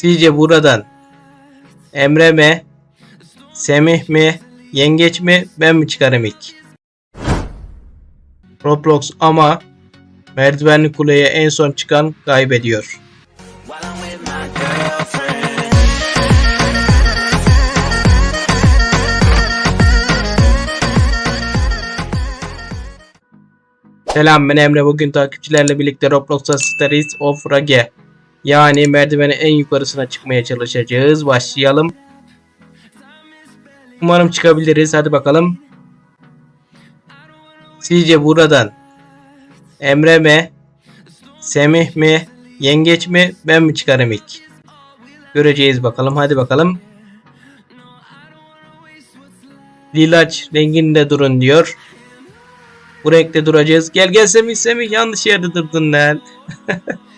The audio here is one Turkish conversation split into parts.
Sizce buradan Emre mi? Semih mi? Yengeç mi? Ben mi çıkarım ilk? Roblox ama merdivenli kuleye en son çıkan kaybediyor. Selam ben Emre. Bugün takipçilerle birlikte Roblox'ta Stories of Rage yani merdivenin en yukarısına çıkmaya çalışacağız. Başlayalım. Umarım çıkabiliriz. Hadi bakalım. Sizce buradan Emre mi? Semih mi? Yengeç mi? Ben mi çıkarım ilk? Göreceğiz bakalım. Hadi bakalım. Lilaç renginde durun diyor. Bu renkte duracağız. Gel gel Semih Semih yanlış yerde durdun lan.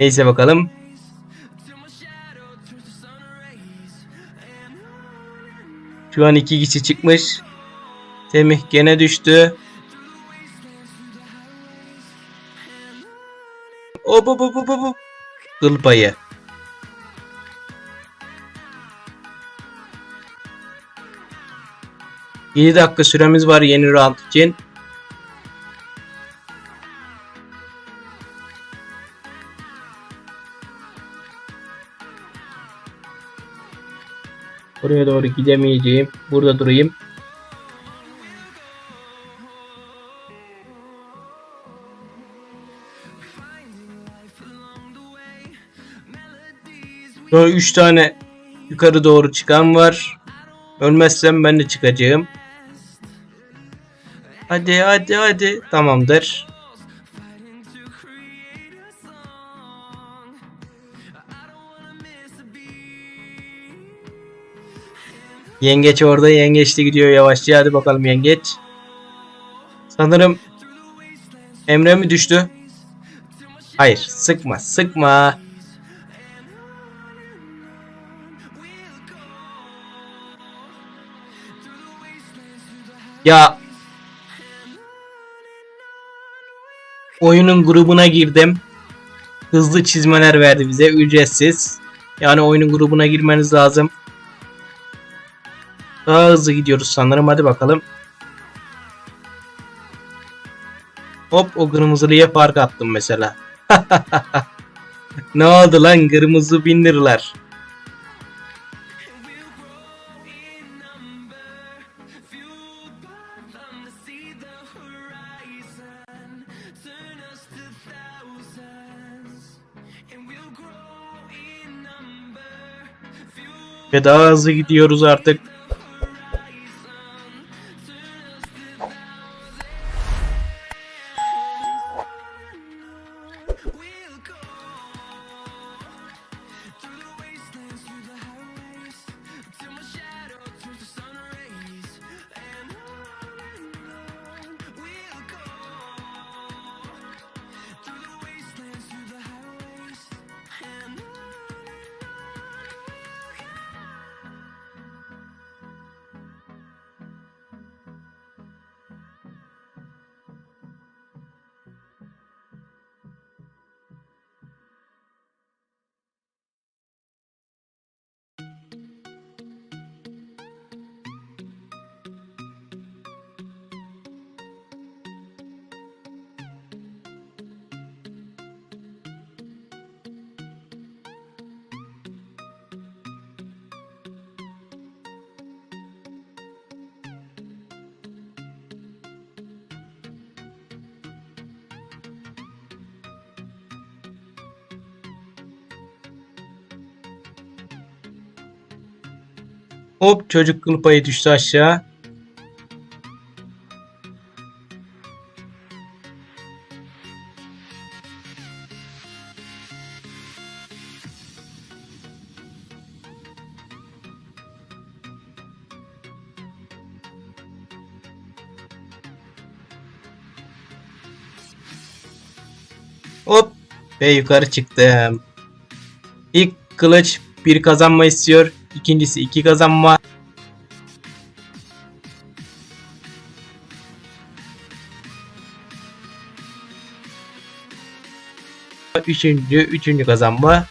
Neyse bakalım. Şu an iki kişi çıkmış. Semih gene düştü. Hop hop hop hop hop. Kıl payı. Dakika süremiz var yeni round için. Buraya doğru gidemeyeceğim. Burada durayım. Sonra 3 tane yukarı doğru çıkan var. Ölmezsem ben de çıkacağım. Hadi hadi hadi. Tamamdır. Yengeç orada. Yengeç de gidiyor yavaşça. Hadi bakalım yengeç. Sanırım Emre mi düştü? Hayır. Sıkma. Sıkma. Ya oyunun grubuna girdim. Hızlı çizmeler verdi bize ücretsiz. Yani oyunun grubuna girmeniz lazım. Daha hızlı gidiyoruz sanırım. Hadi bakalım. Hop o kırmızılıya fark attım mesela. ne oldu lan kırmızı bin liralar. Ve daha hızlı gidiyoruz artık. Hop çocuk kıl payı düştü aşağı. Hop ve yukarı çıktım. İlk kılıç bir kazanma istiyor. İkincisi iki kazanma. Üçüncü, üçüncü kazanma.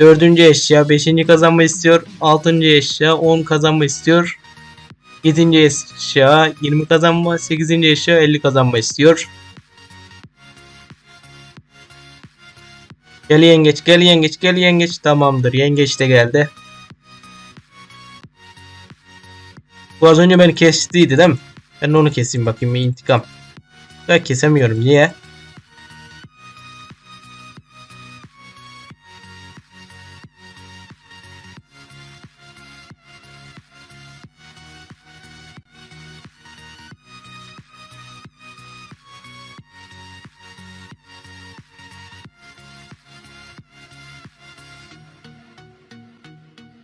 Dördüncü eşya 5. kazanma istiyor. Altıncı eşya 10 kazanma istiyor. Yedinci eşya 20 kazanma. Sekizinci eşya 50 kazanma istiyor. Gel yengeç gel yengeç gel yengeç. Tamamdır yengeç de geldi. Bu az önce beni kestiydi değil mi? Ben onu keseyim bakayım bir intikam. Ben kesemiyorum niye?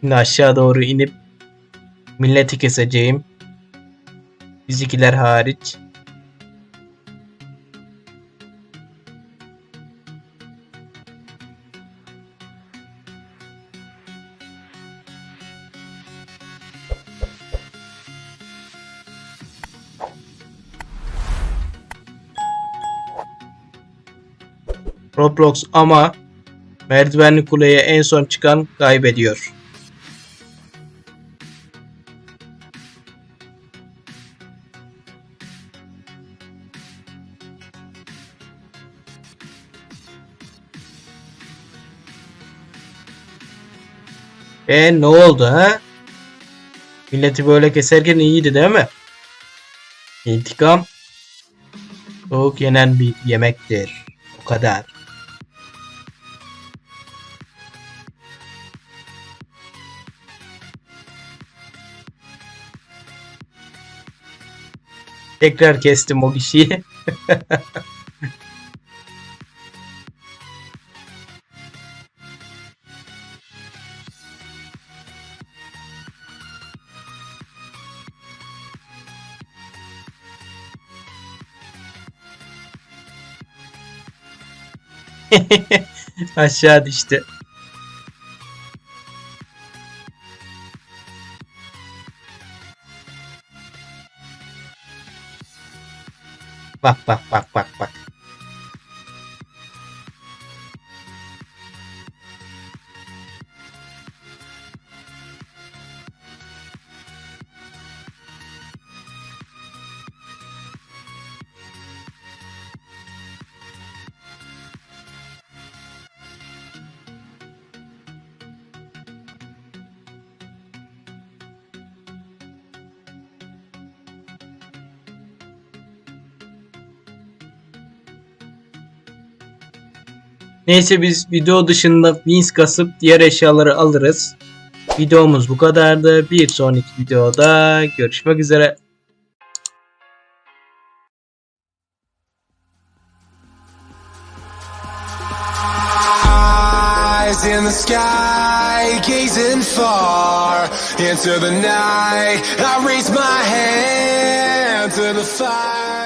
Şimdi aşağı doğru inip milleti keseceğim. Bizimkiler hariç. Roblox ama merdivenli kuleye en son çıkan kaybediyor. E ne oldu ha? Milleti böyle keserken iyiydi değil mi? İntikam soğuk yenen bir yemektir. O kadar. Tekrar kestim o kişiyi. Aşağı düştü. Bak bak bak bak bak. Neyse biz video dışında wins kasıp diğer eşyaları alırız. Videomuz bu kadardı. Bir sonraki videoda görüşmek üzere. İn the sky, gazing far into the night. I raise my hand to the fire.